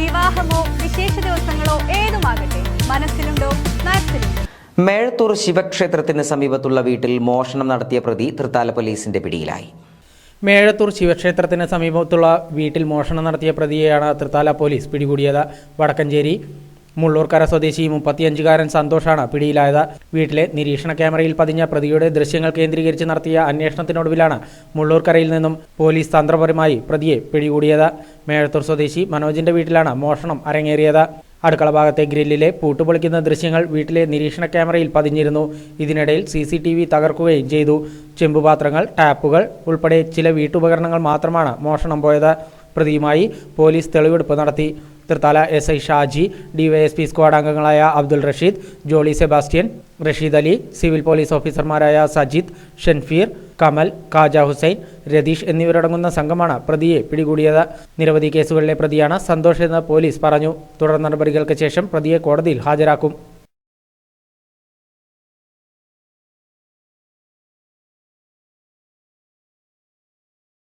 വിവാഹമോ വിശേഷ ദിവസങ്ങളോ ഏതുമാകട്ടെ മനസ്സിലുണ്ടോ മാക്സിലുണ്ടോ മേഴത്തൂർ ശിവക്ഷേത്രത്തിന് സമീപത്തുള്ള വീട്ടിൽ മോഷണം നടത്തിയ പ്രതി തൃത്താല പോലീസിന്റെ പിടിയിലായി. മേഴത്തൂർ ശിവക്ഷേത്രത്തിന് സമീപത്തുള്ള വീട്ടിൽ മോഷണം നടത്തിയ പ്രതിയെയാണ് തൃത്താല പോലീസ് പിടികൂടിയത്. വടക്കഞ്ചേരി മുള്ളൂർക്കര സ്വദേശി മുപ്പത്തിയഞ്ചുകാരൻ സന്തോഷാണ് പിടിയിലായത്. വീട്ടിലെ നിരീക്ഷണ ക്യാമറയിൽ പതിഞ്ഞ പ്രതിയുടെ ദൃശ്യങ്ങൾ കേന്ദ്രീകരിച്ച് നടത്തിയ അന്വേഷണത്തിനൊടുവിലാണ് മുള്ളൂർക്കരയിൽ നിന്നും പോലീസ് തന്ത്രപരമായി പ്രതിയെ പിടികൂടിയത്. മേഴത്തൂർ സ്വദേശി മനോജിന്റെ വീട്ടിലാണ് മോഷണം അരങ്ങേറിയത്. അടുക്കള ഭാഗത്തെ ഗ്രില്ലിലെ പൂട്ടുപൊളിക്കുന്ന ദൃശ്യങ്ങൾ വീട്ടിലെ നിരീക്ഷണ ക്യാമറയിൽ പതിഞ്ഞിരുന്നു. ഇതിനിടയിൽ സി സി ടി വി തകർക്കുകയും ചെയ്തു. ചെമ്പുപാത്രങ്ങൾ ടാപ്പുകൾ ഉൾപ്പെടെ ചില വീട്ടുപകരണങ്ങൾ മാത്രമാണ് മോഷണം പോയത്. പ്രതിയുമായി പോലീസ് തെളിവെടുപ്പ് നടത്തി. Thrithala S I Shaji DYSP squad അംഗങ്ങളായ അബ്ദുൾ റഷീദ് ജോളി സെബാസ്റ്റ്യൻ റഷീദ് അലി സിവിൽ പോലീസ് ഓഫീസർമാരായ സജിത് ഷെൻഫീർ കമൽ കാജ ഹുസൈൻ രതീഷ് എന്നിവരടങ്ങുന്ന സംഘമാണ് പ്രതിയെ പിടികൂടിയത്. നിരവധി കേസുകളിലെ പ്രതിയാണ് സന്തോഷ് എന്ന് പോലീസ് പറഞ്ഞു. തുടർ നടപടികൾക്ക് ശേഷം പ്രതിയെ കോടതിയിൽ ഹാജരാക്കും.